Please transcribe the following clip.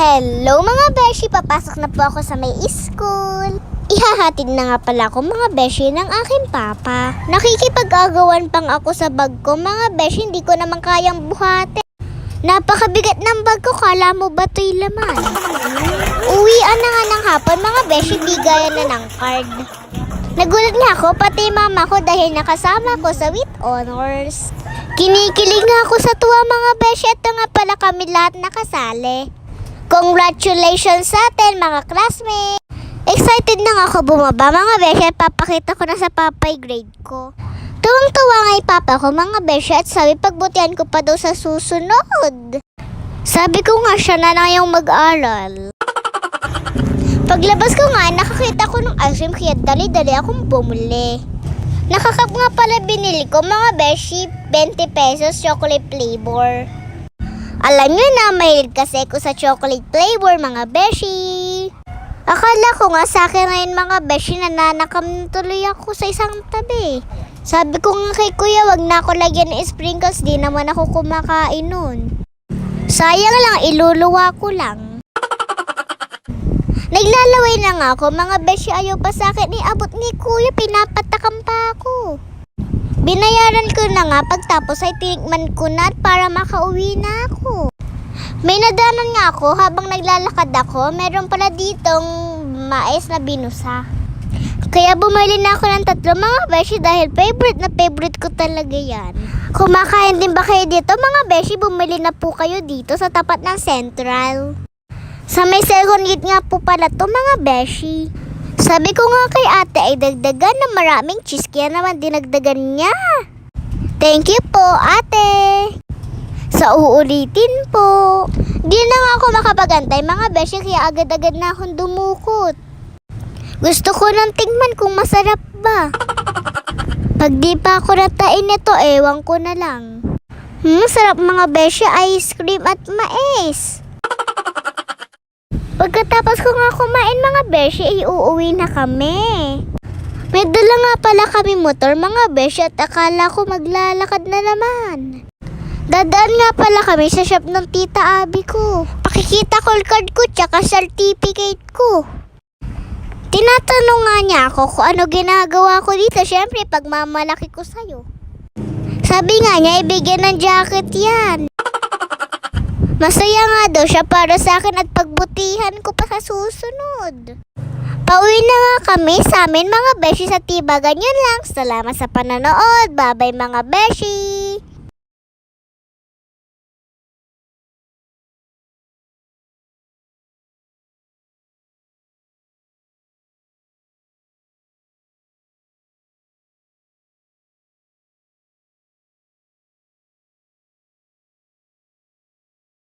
Hello mga beshi! Papasok na po ako sa may school. Ihahatid na nga pala ako mga beshi ng aking papa. Nakikipag-agawan pang ako sa bag ko mga beshi, hindi ko naman kayang buhatin. Napakabigat ng bag ko, kala mo ba ito'y laman? Uwian na nga ng hapon mga beshi, bigayan na ng card. Nagulat nga ako, pati mama ko dahil nakasama ko sa with honors. Kinikilig nga ako sa tuwa mga beshi, ito nga pala kami lahat nakasali. Congratulations sa atin mga classmates! Excited na ako bumaba mga beshi at papakita ko na sa papay grade ko. Tuwang-tuwa nga yung papa ko mga beshi at sabi pagbutihan ko pa daw sa susunod. Sabi ko nga siya na lang yung mag-aral. Paglabas ko nga, nakakita ko ng ice cream kaya dali-dali akong bumuli. Nakakap nga pala binili ko mga beshi, 20 pesos chocolate flavor. Alam nyo na, mahilig kasi ko sa chocolate flavor mga beshi. Akala ko nga sa akin ngayon mga beshi, nananakam na tuloy ako sa isang tabi. Sabi ko nga kay kuya, wag na ako lagyan ng sprinkles, di naman ako kumakain nun. Sayang lang, iluluwa ko lang. Naglalaway na nga ako, mga beshi ayaw pa sa akin, iabot ni kuya, pinapatakam pa ako. Binayaran ko na nga pagtapos ay tinikman ko na para makauwi na ako. May nadanan nga ako habang naglalakad ako, meron pala ditong mais na binusa. Kaya bumili na ako ng tatlo mga beshi dahil favorite na favorite ko talaga yan. Kumakain din ba kayo dito mga beshi? Bumili na po kayo dito sa tapat ng Central. Sa may second gate nga po pala to mga beshi. Sabi ko nga kay ate ay dagdagan na maraming cheese kaya naman dinagdagan niya. Thank you po ate. Sa uulitin po. Di na nga ako makapagantay mga beshi kaya agad-agad na akong dumukot. Gusto ko nang tingnan kung masarap ba. Pag di pa ako natain nito, ewan ko na lang. Hmm, sarap mga beshi, ice cream at mais. Pagkatapos ko nga kumain mga beshi, ay uuwi na kami. May dala nga pala kami motor mga beshi at akala ko maglalakad na naman. Dadaan nga pala kami sa shop ng tita Abby ko. Pakikita call card ko tsaka certificate ko. Tinatanong nga niya ako kung ano ginagawa ko dito. Siyempre, pagmamalaki ko sa'yo. Sabi nga niya, ibigyan ng jacket yan. Masaya nga daw siya para sa akin at pagbutihan ko pa sa susunod. Pauwi na nga kami sa amin mga beshi sa Tiba. Ganyan lang. Salamat sa pananood. Bye-bye mga beshi.